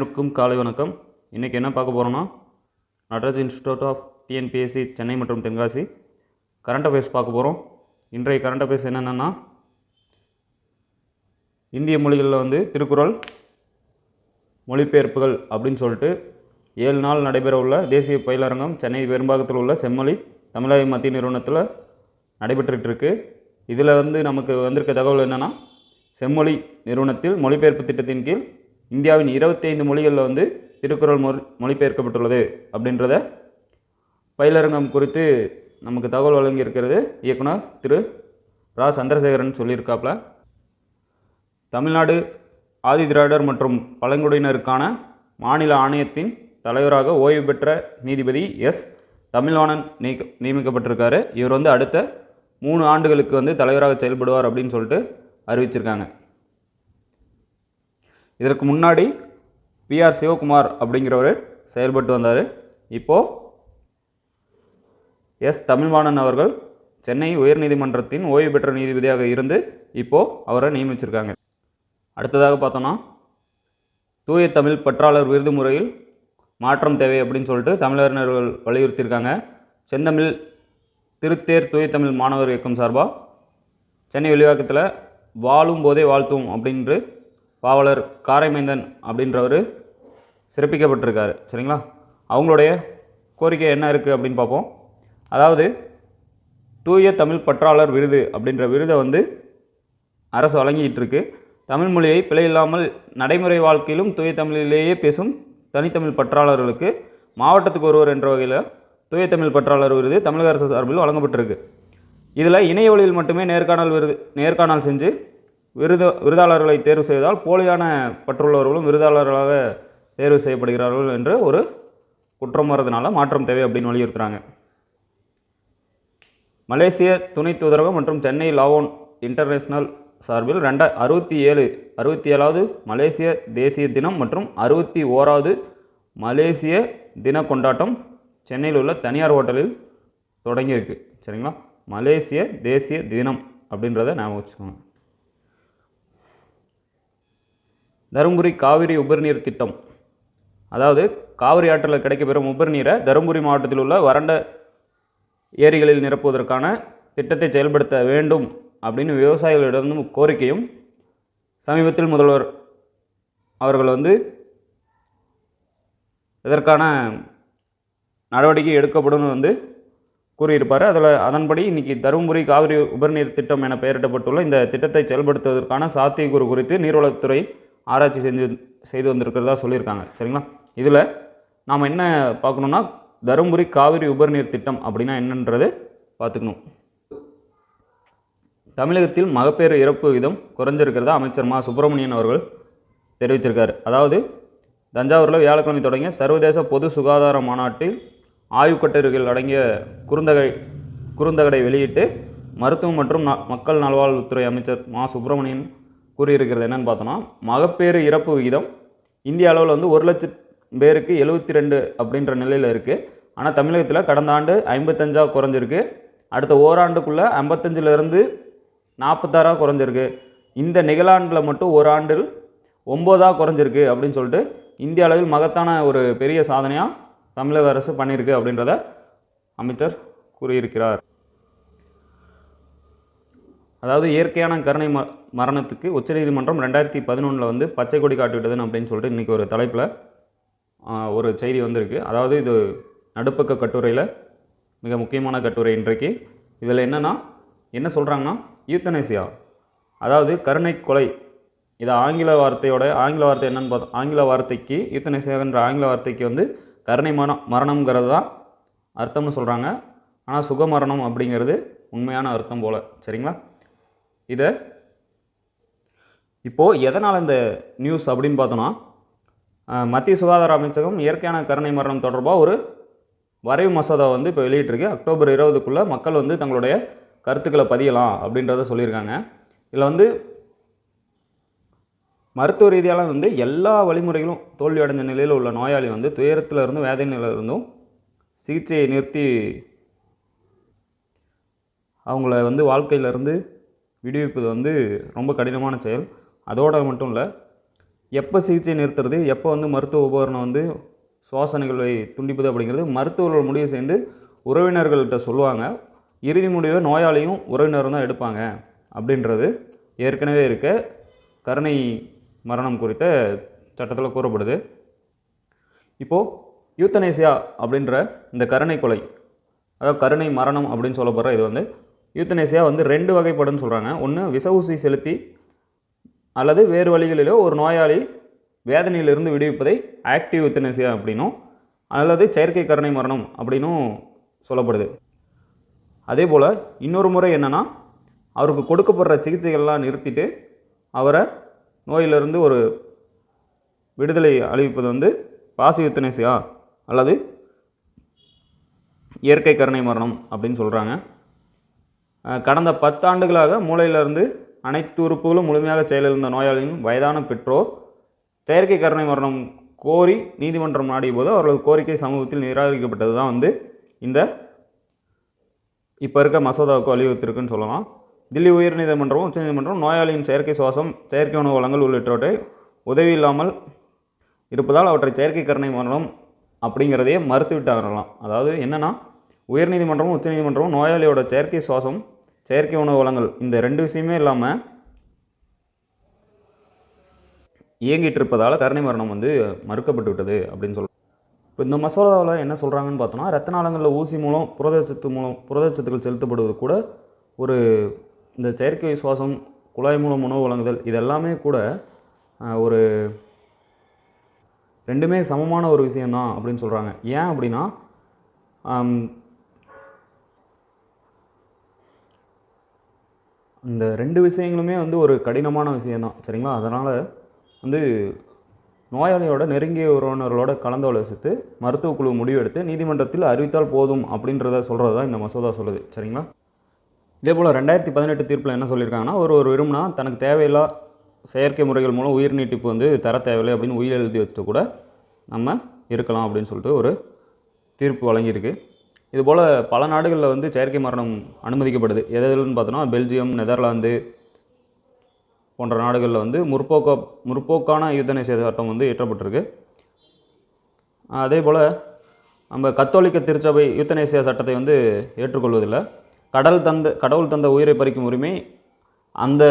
அனைவருக்கும் காலை வணக்கம். இன்றைக்கி என்ன பார்க்க போகிறோன்னா Nataraj institute of TNPSC Chennai மற்றும் தென்காசி கரண்ட் அஃபேர்ஸ் பார்க்க போகிறோம் இன்றைய கரண்ட் அஃபேர்ஸ் என்னென்னா இந்திய மொழிகளில் வந்து திருக்குறள் மொழிபெயர்ப்புகள் அப்படின்னு சொல்லிட்டு ஏழு நாள் நடைபெற உள்ள தேசிய பயிலரங்கம் சென்னை பெரும்பாகத்தில் உள்ள செம்மொழி தமிழக மத்திய நிறுவனத்தில் நடைபெற்றுகிட்டு இருக்கு இதில் வந்து நமக்கு வந்திருக்க தகவல் என்னென்னா செம்மொழி நிறுவனத்தில் மொழிபெயர்ப்பு திட்டத்தின் கீழ் இந்தியாவின் இருபத்தைந்து மொழிகளில் வந்து திருக்குறள் மொழி மொழிபெயர்க்கப்பட்டுள்ளது அப்படின்றத பயிலரங்கம் குறித்து நமக்கு தகவல் வழங்கியிருக்கிறது. இயக்குனர் திரு ரா. சந்திரசேகரன் சொல்லியிருக்காப்புல தமிழ்நாடு ஆதி திராவிடர் மற்றும் பழங்குடியினருக்கான மாநில ஆணையத்தின் தலைவராக ஓய்வு பெற்ற நீதிபதி எஸ். தமிழ்வாணன் நீக்க நியமிக்கப்பட்டிருக்காரு. இவர் வந்து அடுத்த மூணு ஆண்டுகளுக்கு வந்து தலைவராக செயல்படுவார் அப்படின்னு சொல்லிட்டு அறிவிச்சிருக்காங்க. இதற்கு முன்னாடி பிஆர் சிவகுமார் அப்படிங்கிறவர் செயல்பட்டு வந்தார். இப்போது எஸ் தமிழ்வாணன் அவர்கள் சென்னை உயர்நீதிமன்றத்தின் ஓய்வு பெற்ற நீதிபதியாக இருந்து இப்போது அவரை நியமிச்சிருக்காங்க. அடுத்ததாக பார்த்தோன்னா தூய தமிழ் பற்றாளர் விருது முறையில் மாற்றம் தேவை அப்படின்னு சொல்லிட்டு தமிழறிஞர்கள் வலியுறுத்தியிருக்காங்க. செந்தமிழ் திருத்தேர் தூய தமிழ் மாணவர் இயக்கம் சார்பாக சென்னை வெளிவாக்கத்தில் வாழும் போதே வாழ்த்தும் அப்படின்று பாவலர் காரைமைந்தன் அப்படின்றவர் சிறப்பிக்கப்பட்டிருக்காரு. சரிங்களா? அவங்களுடைய கோரிக்கை என்ன இருக்குது அப்படின்னு பார்ப்போம். அதாவது தூய தமிழ் பற்றாளர் விருது அப்படின்ற விருதை வந்து அரசு வழங்கிட்டு இருக்கு தமிழ் மொழியை பிழையில்லாமல் நடைமுறை வாழ்க்கையிலும் தூய தமிழிலேயே பேசும் தனித்தமிழ் பற்றாளர்களுக்கு மாவட்டத்துக்கு ஒருவர் என்ற வகையில் தூய தமிழ் பற்றாளர் விருது தமிழக அரசு சார்பில் வழங்கப்பட்டிருக்கு. இதில் இணைய வழியில் மட்டுமே நேர்காணல் விருது நேர்காணல் செஞ்சு விருது விருதாளர்களை தேர்வு செய்வதால் போலியான பற்றுள்ளவர்களும் விருதாளர்களாக தேர்வு செய்யப்படுகிறார்கள் என்று ஒரு குற்றம் வரதுனால மாற்றம் தேவை அப்படின்னு வலியுறுத்துகிறாங்க மலேசிய துணை தூதரகம் மற்றும் சென்னை லாவோன் இன்டர்நேஷ்னல் சார்பில் ரெண்டா அறுபத்தி ஏழு அறுபத்தி ஏழாவது மலேசிய தேசிய தினம் மற்றும் அறுபத்தி ஓராவது மலேசிய தின கொண்டாட்டம் சென்னையில் உள்ள தனியார் ஹோட்டலில் தொடங்கியிருக்கு. சரிங்களா? மலேசிய தேசிய தினம் அப்படின்றத ஞாபகம் வச்சுக்கோங்க. தருமபுரி காவிரி உபரிநீர் திட்டம். அதாவது காவிரி ஆற்றில் கிடைக்கப்பெறும் உபரிநீரை தருமபுரி மாவட்டத்தில் உள்ள வறண்ட ஏரிகளில் நிரப்புவதற்கான திட்டத்தை செயல்படுத்த வேண்டும் அப்படின்னு விவசாயிகளிடம் கோரிக்கையும் சமீபத்தில் முதல்வர் அவர்கள் வந்து இதற்கான நடவடிக்கை எடுக்கப்படும் வந்து கூறியிருப்பார். அதில் அதன்படி இன்றைக்கி தருமபுரி காவிரி உபரிநீர் திட்டம் என பெயரிடப்பட்டுள்ள இந்த திட்டத்தை செயல்படுத்துவதற்கான சாத்தியக்கூறு குறித்து நீர்வளத்துறை ஆராய்ச்சி செஞ்சு செய்து வந்திருக்கிறதா சொல்லியிருக்காங்க. சரிங்களா? இதில் நாம் என்ன பார்க்கணுன்னா தருமபுரி காவிரி உபரிநீர் திட்டம் அப்படின்னா என்னன்றது பார்த்துக்கணும். தமிழகத்தில் மகப்பேறு இறப்பு விகிதம் குறைஞ்சிருக்கிறதா அமைச்சர் மா. சுப்பிரமணியன் அவர்கள் தெரிவிச்சிருக்காரு. அதாவது தஞ்சாவூரில் வியாழக்கிழமை தொடங்கிய சர்வதேச பொது சுகாதார மாநாட்டில் ஆய்வுக்கட்டுரைகள் அடங்கிய குறுந்தகை குறுந்தகடை வெளியிட்டு மருத்துவம் மற்றும் மக்கள் நல்வாழ்வுத்துறை அமைச்சர் மா. சுப்பிரமணியன் கூறியிருக்கிறது என்னன்னு பார்த்தோன்னா மகப்பேறு இறப்பு விகிதம் இந்திய அளவில் வந்து ஒரு லட்சம் பேருக்கு எழுபத்தி ரெண்டு அப்படின்ற நிலையில் இருக்குது ஆனால் தமிழகத்தில் கடந்த ஆண்டு ஐம்பத்தஞ்சாக குறைஞ்சிருக்கு. அடுத்த ஓராண்டுக்குள்ளே ஐம்பத்தஞ்சிலேருந்து நாற்பத்தாறாக குறைஞ்சிருக்கு. இந்த நிகழாண்டில் மட்டும் ஒரு ஆண்டில் ஒம்போதாக குறைஞ்சிருக்கு அப்படின்னு சொல்லிட்டு இந்திய அளவில் மகத்தான ஒரு பெரிய சாதனையாக தமிழக அரசு பண்ணியிருக்கு அப்படின்றத அமைச்சர் கூறியிருக்கிறார். அதாவது இயற்கையான கருணை ம மரணத்துக்கு உச்சநீதிமன்றம் ரெண்டாயிரத்தி பதினொன்றில் வந்து பச்சை கொடி காட்டிவிட்டதுன்னு அப்படின்னு சொல்லிட்டு இன்றைக்கி ஒரு தலைப்பில் ஒரு செய்தி வந்திருக்கு. அதாவது இது நடுப்பக்க கட்டுரையில் மிக முக்கியமான கட்டுரை இன்றைக்கு. இதில் என்னென்னா என்ன சொல்கிறாங்கன்னா யூத்தனேசியா அதாவது கருணை கொலை. இது ஆங்கில வார்த்தையோட ஆங்கில வார்த்தை என்னென்னு பார்த்தா ஆங்கில வார்த்தைக்கு யூத்தனேசியான்ற ஆங்கில வார்த்தைக்கு வந்து கருணை மரணம் மரணம்ங்கிறது தான் அர்த்தம்னு சொல்கிறாங்க ஆனால் சுகமரணம் அப்படிங்கிறது உண்மையான அர்த்தம் போல். சரிங்களா? இதை. இப்போது எதனால் இந்த நியூஸ் அப்படின்னு பார்த்தோன்னா மத்திய சுகாதார அமைச்சகம் இயற்கையான கருணை மரணம் தொடர்பாக ஒரு வரைவு மசோதா வந்து இப்போ வெளியிட்டிருக்கு. அக்டோபர் இருபதுக்குள்ளே மக்கள் வந்து தங்களுடைய கருத்துக்களை பதியலாம் அப்படின்றத சொல்லியிருக்காங்க. இதில் வந்து மருத்துவ ரீதியால் வந்து எல்லா வழிமுறைகளும் தோல்வி அடைஞ்ச நிலையில் உள்ள நோயாளி வந்து துயரத்தில் இருந்தும் வேதனையில் இருந்தும் சிகிச்சையை நிறுத்தி அவங்கள வந்து வாழ்க்கையிலேருந்து விடுவிப்பது வந்து ரொம்ப கடினமான செயல். அதோடு மட்டும் இல்லை எப்போ சிகிச்சை நிறுத்துறது எப்போ வந்து மருத்துவ உபகரணம் வந்து சுவாசனைகளை துண்டிப்பது அப்படிங்கிறது மருத்துவர்கள் முடிவு சேர்ந்து உறவினர்கள்கிட்ட சொல்லுவாங்க. இறுதி முடிவை நோயாளியும் உறவினரும் தான் எடுப்பாங்க அப்படின்றது ஏற்கனவே இருக்க கருணை மரணம் குறித்த சட்டத்தில் கூறப்படுது. இப்போது யூத்தனேசியா அப்படின்ற இந்த கருணை கொலை அதாவது கருணை மரணம் அப்படின்னு சொல்லப்படுற இது வந்து யூத்தனேசியா வந்து ரெண்டு வகைப்படுன்னு சொல்கிறாங்க ஒன்று விச ஊசி செலுத்தி அல்லது வேறு வழிகளிலோ ஒரு நோயாளி வேதனையிலிருந்து விடுவிப்பதை ஆக்டிவ் யூத்தனேசியா அப்படின்னும் அல்லது செயற்கை கருணை மரணம் அப்படின்னும் சொல்லப்படுது. அதே போல் இன்னொரு முறை என்னென்னா அவருக்கு கொடுக்கப்படுற சிகிச்சைகள்லாம் நிறுத்திட்டு அவரை நோயிலிருந்து ஒரு விடுதலை அளிப்பது வந்து பாசி யுத்தனேசியா அல்லது இயற்கை கருணை மரணம் அப்படின்னு சொல்கிறாங்க கடந்த பத்தாண்டுகளாக மூளையிலிருந்து அனைத்து உறுப்புகளும் முழுமையாக செயலிழந்த நோயாளியின் வயதான பெற்றோர் செயற்கை கருணை மரணம் கோரி நீதிமன்றம் நாடிய போது அவர்களது கோரிக்கை சமூகத்தில் நிராகரிக்கப்பட்டது தான் வந்து இந்த இப்போ இருக்க மசோதாவுக்கு வலியுறுத்திருக்குன்னு சொல்லலாம். தில்லி உயர்நீதிமன்றமும் உச்சநீதிமன்றம் நோயாளியின் செயற்கை சுவாசம் செயற்கை உணவு வளங்கள் உள்ளிட்டவற்றை உதவி இல்லாமல் இருப்பதால் அவற்றை செயற்கை கருணை மரணம் அப்படிங்கிறதையே மறுத்துவிட்டாங்கலாம் அதாவது என்னென்னா உயர்நீதிமன்றமும் உச்சநீதிமன்றமும் நோயாளியோட செயற்கை சுவாசம் செயற்கை உணவு வளங்கள் இந்த ரெண்டு விஷயமே இல்லாமல் இயங்கிட்டு இருப்பதால் கருணை மரணம் வந்து மறுக்கப்பட்டு விட்டது அப்படின்னு சொல்கிறோம் இப்போ இந்த மசோதாவில் என்ன சொல்கிறாங்கன்னு பார்த்தோம்னா ரத்த நாளங்களில் ஊசி மூலம் புரதச்சத்து மூலம் புரதச்சத்துக்கள் செலுத்தப்படுவது கூட ஒரு இந்த செயற்கை சுவாசம் குழாய் மூலம் உணவு வழங்குதல் இதெல்லாமே கூட ஒரு ரெண்டுமே சமமான ஒரு விஷயந்தான் அப்படின்னு சொல்கிறாங்க ஏன் அப்படின்னா இந்த ரெண்டு விஷயங்களுமே வந்து ஒரு கடினமான விஷயந்தான் சரிங்களா? அதனால் வந்து நோயாளியோட நெருங்கிய உறவினர்களோட கலந்தாலோசித்து மருத்துவ குழு முடிவெடுத்து நீதிமன்றத்தில் அறிவித்தால் போதும் அப்படின்றத சொல்கிறது தான் இந்த மசோதா சொல்லுது சரிங்களா? இதே போல் ரெண்டாயிரத்தி பதினெட்டு தீர்ப்பில் என்ன சொல்லியிருக்காங்கன்னா ஒரு ஒரு விரும்பினா தனக்கு தேவையில்லா செயற்கை முறைகள் மூலம் உயிர் நீட்டிப்பு வந்து தர தேவையில்லை அப்படின்னு உயிர் எழுதி வச்சுட்டு கூட நம்ம இருக்கலாம் அப்படின்னு சொல்லிட்டு ஒரு தீர்ப்பு வழங்கியிருக்கு. இதுபோல் பல நாடுகளில் வந்து செயற்கை மரணம் அனுமதிக்கப்படுது. எதுன்னு பார்த்தோன்னா பெல்ஜியம் நெதர்லாந்து போன்ற நாடுகளில் வந்து முற்போக்க முற்போக்கான யூத்தனேசிய சட்டம் வந்து இயற்றப்பட்டிருக்கு. அதே போல் நம்ம கத்தோலிக்க திருச்சபை யூத்தனேசியா சட்டத்தை வந்து ஏற்றுக்கொள்வதில்லை. கடல் தந்த கடவுள் தந்த உயிரை பறிக்கும் உரிமை அந்த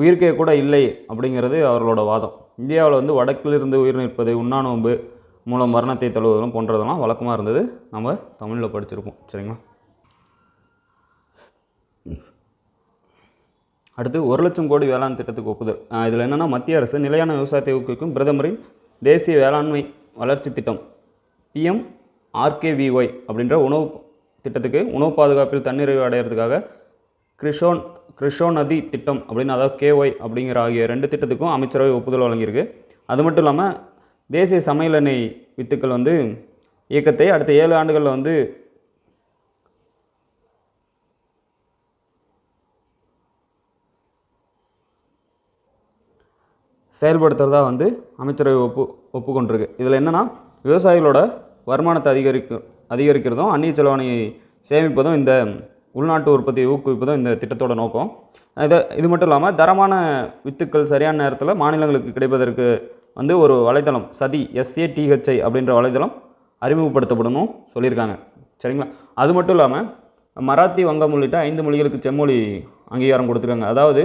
உயிர்க்கே கூட இல்லை அப்படிங்கிறது அவர்களோட வாதம். இந்தியாவில் வந்து வடக்கிலிருந்து உயிர் நிற்பது உண்ணாநோன்பு மூலம் மரணத்தை தழுவதும் போன்றதெல்லாம் வழக்கமாக இருந்தது. நம்ம தமிழில் படிச்சிருப்போம். சரிங்களா? அடுத்து ஒரு லட்சம் கோடி வேளாண் திட்டத்துக்கு ஒப்புதல். இதில் என்னென்னா மத்திய அரசு நிலையான விவசாயத்தை ஊக்குவிக்கும் பிரதமரின் தேசிய வேளாண்மை வளர்ச்சி திட்டம் பிஎம் ஆர்கேவிஒய் அப்படின்ற உணவு திட்டத்துக்கு உணவு பாதுகாப்பில் தன்னிறைவு அடையிறதுக்காக கிருஷோன் கிருஷோ நதி திட்டம் அப்படின்னு அதாவது கேஒய் அப்படிங்கிற ஆகிய ரெண்டு திட்டத்துக்கும் அமைச்சரவை ஒப்புதல் வழங்கியிருக்கு. அது மட்டும் இல்லாமல் தேசிய சமையல் எண்ணெய் வித்துக்கள் வந்து இயக்கத்தை அடுத்த ஏழு ஆண்டுகளில் வந்து செயல்படுத்துறதா வந்து அமைச்சரவை ஒப்பு ஒப்புக்கொண்டிருக்கு. இதில் என்னென்னா விவசாயிகளோட வருமானத்தை அதிகரிக்கும் அதிகரிக்கிறதும் அந்நிய செலவணையை சேமிப்பதும் இந்த உள்நாட்டு உற்பத்தியை ஊக்குவிப்பதும் இந்த திட்டத்தோட நோக்கம். இது இது மட்டும் இல்லாமல் தரமான வித்துக்கள் சரியான நேரத்தில் மாநிலங்களுக்கு கிடைப்பதற்கு வந்து ஒரு வலைத்தளம் சதி எஸ்ஏடிஹெச்ஐ அப்படின்ற வலைத்தளம் அறிமுகப்படுத்தப்படணும் சொல்லியிருக்காங்க. சரிங்களா? அது மட்டும் இல்லாமல் மராத்தி வங்கம் உள்ளிட்ட ஐந்து மொழிகளுக்கு செம்மொழி அங்கீகாரம் கொடுத்துருக்காங்க. அதாவது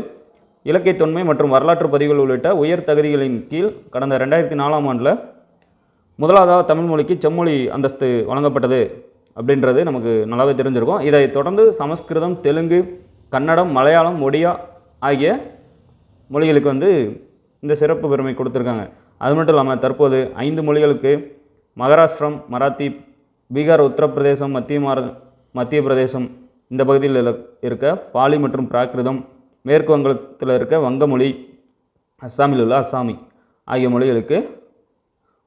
இலக்கிய தொன்மை மற்றும் வரலாற்று பதிவுகள் உள்ளிட்ட உயர் தகுதிகளின் கீழ் கடந்த ரெண்டாயிரத்தி நாலாம் ஆண்டில் முதலாவதாக தமிழ் மொழிக்கு செம்மொழி அந்தஸ்து வழங்கப்பட்டது அப்படின்றது நமக்கு நல்லாவே தெரிஞ்சிருக்கும். இதை தொடர்ந்து சமஸ்கிருதம் தெலுங்கு கன்னடம் மலையாளம் ஒடியா ஆகிய மொழிகளுக்கு வந்து இந்த சிறப்பு பெருமை கொடுத்துருக்காங்க. அது மட்டும் இல்லாமல் தற்போது ஐந்து மொழிகளுக்கு மகாராஷ்டிரம் மராத்தி பீகார் உத்தரப்பிரதேசம் மத்திய மார மத்திய பிரதேசம் இந்த பகுதியில் இருக்க பாலி மற்றும் பிராகிருதம் மேற்கு வங்கத்தில் இருக்க வங்கமொழி அஸ்ஸாமில் உள்ள அஸ்ஸாமி ஆகிய மொழிகளுக்கு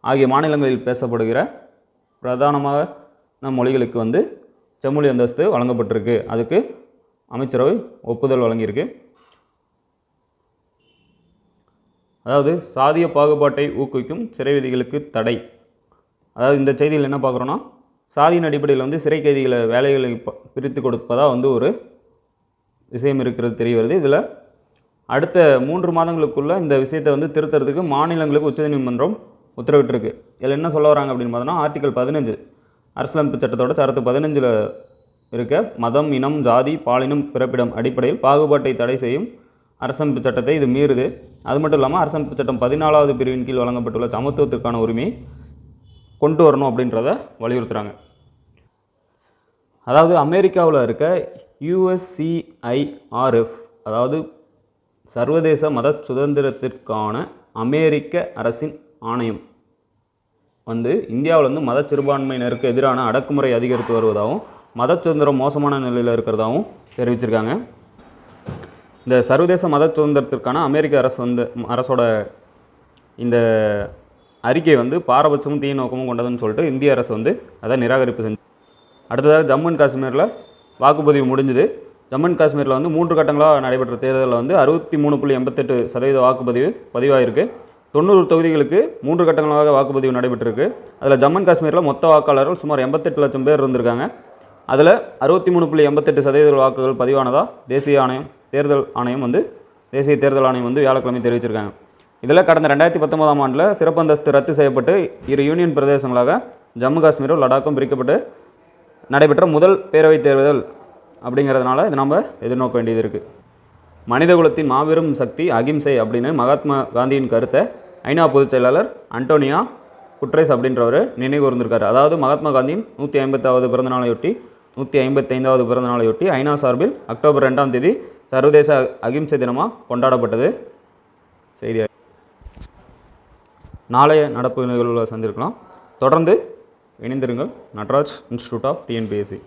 ஆகிய மாநிலங்களில் பேசப்படுகிற பிரதானமாக நம் மொழிகளுக்கு வந்து செம்மொழி அந்தஸ்து வழங்கப்பட்டிருக்கு. அதுக்கு அமைச்சரவை ஒப்புதல் வழங்கியிருக்கு. அதாவது சாதிய பாகுபாட்டை ஊக்குவிக்கும் சிறை விதிகளுக்கு தடை. அதாவது இந்த செய்தியில் என்ன பார்க்குறோன்னா சாதியின் அடிப்படையில் வந்து சிறை கைதிகளை வேலைகளை ப- பிரித்து கொடுப்பதாக வந்து ஒரு விஷயம் இருக்கிறது தெரிய வருது. இதில் அடுத்த மூன்று மாதங்களுக்குள்ளே இந்த விஷயத்தை வந்து திருத்துறதுக்கு மாநிலங்களுக்கு உச்சநீதிமன்றம் உத்தரவிட்டிருக்கு. இதில் என்ன சொல்ல வராங்க அப்படின்னு பார்த்தோன்னா ஆர்டிகல் பதினஞ்சு அரசியலமைப்பு சட்டத்தோட சரத்து பதினஞ்சில் இருக்க மதம் இனம் ஜாதி பாலினம் பிறப்பிடம் அடிப்படையில் பாகுபாட்டை தடை செய்யும் அரசமைப்பு சட்டத்தை இது மீறுது. அது மட்டும் இல்லாமல் அரசமைப்பு சட்டம் பதினாலாவது பிரிவின் கீழ் வழங்கப்பட்டுள்ள சமத்துவத்திற்கான உரிமையை கொண்டு வரணும் அப்படின்றத வலியுறுத்துகிறாங்க அதாவது அமெரிக்காவில் இருக்க யுஎஸ்சிஐஆர்எஃப் அதாவது சர்வதேச மத சுதந்திரத்திற்கான அமெரிக்க அரசின் ஆணையம் வந்து இந்தியாவில் வந்து மத சிறுபான்மையினருக்கு எதிரான அடக்குமுறை அதிகரித்து வருவதாகவும் மத சுதந்திரம் மோசமான நிலையில் இருக்கிறதாகவும் தெரிவிச்சிருக்காங்க. இந்த சர்வதேச மத சுதந்திரத்திற்கான அமெரிக்க அரசு வந்து அரசோட இந்த அறிக்கை வந்து பாரபட்சமும் தீய நோக்கமும் கொண்டதுன்னு சொல்லிட்டு இந்திய அரசு வந்து அதை நிராகரிப்பு செஞ்சு. அடுத்ததாக ஜம்மு அண்ட் காஷ்மீரில் வாக்குப்பதிவு முடிஞ்சுது. ஜம்மு அண்ட் காஷ்மீரில் வந்து மூன்று கட்டங்களாக நடைபெற்ற தேர்தலில் வந்து அறுபத்தி மூணு புள்ளி எண்பத்தெட்டு சதவீத வாக்குப்பதிவு பதிவாயிருக்கு. தொண்ணூறு தொகுதிகளுக்கு மூன்று கட்டங்களாக வாக்குப்பதிவு நடைபெற்றிருக்கு. அதில் ஜம்மு அண்ட் காஷ்மீரில் மொத்த வாக்காளர்கள் சுமார் எண்பத்தெட்டு லட்சம் பேர் இருந்திருக்காங்க. அதில் அறுபத்தி மூணு புள்ளி எண்பத்தெட்டு சதவீத வாக்குகள் பதிவானதாக தேசிய ஆணையம்? தேர்தல் ஆணையம் வந்து தேசிய தேர்தல் ஆணையம் வந்து வியாழக்கிழமை தெரிவிச்சிருக்காங்க. இதில் கடந்த ரெண்டாயிரத்தி பத்தொன்பதாம் ஆண்டில் சிறப்பு அந்தஸ்து ரத்து செய்யப்பட்டு இரு யூனியன் பிரதேசங்களாக ஜம்மு காஷ்மீரும் லடாக்கும் பிரிக்கப்பட்டு நடைபெற்ற முதல் பேரவைத் தேர்தல் அப்படிங்கிறதுனால இது நம்ம எதிர்நோக்க வேண்டியது இருக்குது மனிதகுலத்தின் மாபெரும் சக்தி அகிம்சை அப்படின்னு மகாத்மா காந்தியின் கருத்தை ஐநா பொதுச் செயலாளர் அண்டோனியா குட்ரேஸ் அப்படின்றவர் நினைவு கூர்ந்திருக்காரு. அதாவது மகாத்மா காந்தியின் நூற்றி ஐம்பத்தாவது பிறந்த நாளையொட்டி நூற்றி ஐம்பத்தைந்தாவது பிறந்த நாளையொட்டி ஐநா சார்பில் அக்டோபர் ரெண்டாம் தேதி சர்வதேச அகிம்சை தினமாக கொண்டாடப்பட்டது. செய்தி நாளைய நடப்பு நிகழ்வுகளை சந்திருக்கலாம். தொடர்ந்து இணைந்திருங்கள். Natraj institute of TNPSC